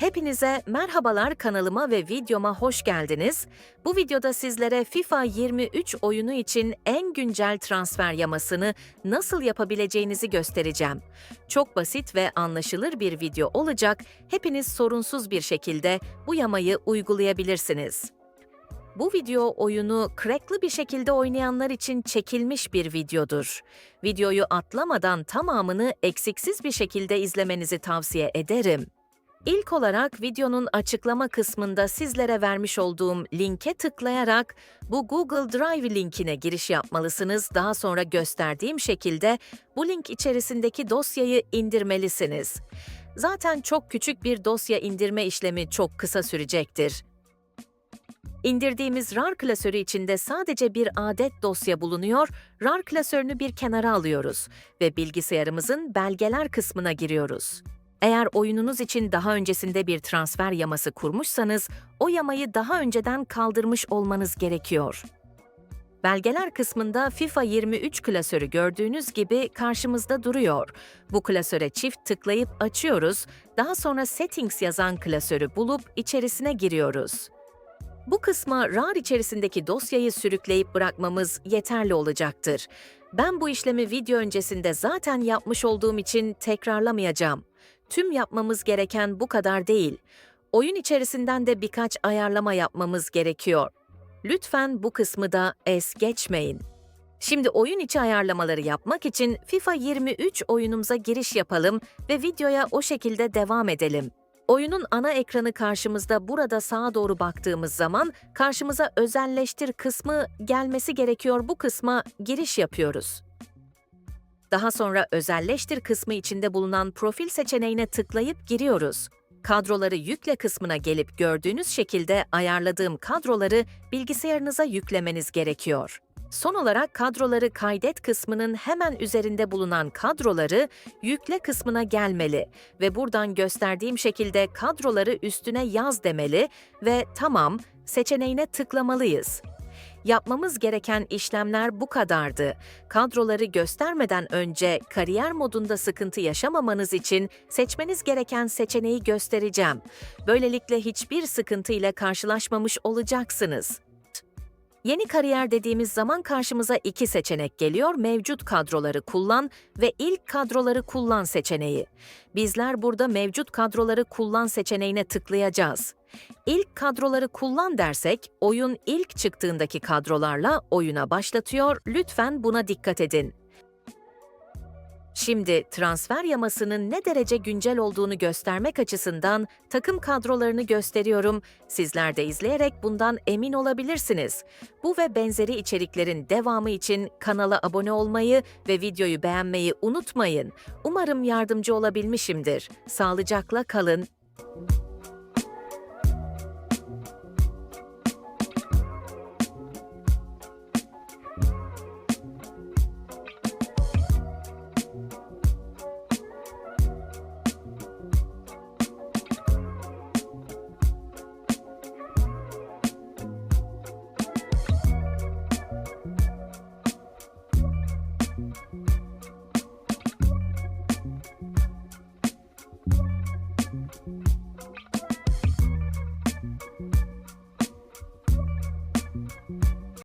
Hepinize merhabalar kanalıma ve videoma hoş geldiniz. Bu videoda sizlere FIFA 23 oyunu için en güncel transfer yamasını nasıl yapabileceğinizi göstereceğim. Çok basit ve anlaşılır bir video olacak. Hepiniz sorunsuz bir şekilde bu yamayı uygulayabilirsiniz. Bu video oyunu cracklı bir şekilde oynayanlar için çekilmiş bir videodur. Videoyu atlamadan tamamını eksiksiz bir şekilde izlemenizi tavsiye ederim. İlk olarak videonun açıklama kısmında sizlere vermiş olduğum linke tıklayarak bu Google Drive linkine giriş yapmalısınız. Daha sonra gösterdiğim şekilde bu link içerisindeki dosyayı indirmelisiniz. Zaten çok küçük bir dosya indirme işlemi çok kısa sürecektir. İndirdiğimiz RAR klasörü içinde sadece bir adet dosya bulunuyor. RAR klasörünü bir kenara alıyoruz ve bilgisayarımızın belgeler kısmına giriyoruz. Eğer oyununuz için daha öncesinde bir transfer yaması kurmuşsanız, o yamayı daha önceden kaldırmış olmanız gerekiyor. Belgeler kısmında FIFA 23 klasörü gördüğünüz gibi karşımızda duruyor. Bu klasöre çift tıklayıp açıyoruz, daha sonra Settings yazan klasörü bulup içerisine giriyoruz. Bu kısma RAR içerisindeki dosyayı sürükleyip bırakmamız yeterli olacaktır. Ben bu işlemi video öncesinde zaten yapmış olduğum için tekrarlamayacağım. Tüm yapmamız gereken bu kadar değil. Oyun içerisinden de birkaç ayarlama yapmamız gerekiyor. Lütfen bu kısmı da es geçmeyin. Şimdi oyun içi ayarlamaları yapmak için FIFA 23 oyunumuza giriş yapalım ve videoya o şekilde devam edelim. Oyunun ana ekranı karşımızda burada sağa doğru baktığımız zaman karşımıza özelleştir kısmı gelmesi gerekiyor. Bu kısma giriş yapıyoruz. Daha sonra özelleştir kısmı içinde bulunan profil seçeneğine tıklayıp giriyoruz. Kadroları yükle kısmına gelip gördüğünüz şekilde ayarladığım kadroları bilgisayarınıza yüklemeniz gerekiyor. Son olarak kadroları kaydet kısmının hemen üzerinde bulunan kadroları yükle kısmına gelmeli ve buradan gösterdiğim şekilde kadroları üstüne yaz demeli ve tamam seçeneğine tıklamalıyız. Yapmamız gereken işlemler bu kadardı. Kadroları göstermeden önce kariyer modunda sıkıntı yaşamamanız için seçmeniz gereken seçeneği göstereceğim. Böylelikle hiçbir sıkıntı ile karşılaşmamış olacaksınız. Yeni kariyer dediğimiz zaman karşımıza iki seçenek geliyor. Mevcut kadroları kullan ve ilk kadroları kullan seçeneği. Bizler burada mevcut kadroları kullan seçeneğine tıklayacağız. İlk kadroları kullan dersek, oyun ilk çıktığındaki kadrolarla oyuna başlatıyor. Lütfen buna dikkat edin. Şimdi transfer yamasının ne derece güncel olduğunu göstermek açısından takım kadrolarını gösteriyorum. Sizler de izleyerek bundan emin olabilirsiniz. Bu ve benzeri içeriklerin devamı için kanala abone olmayı ve videoyu beğenmeyi unutmayın. Umarım yardımcı olabilmişimdir. Sağlıcakla kalın.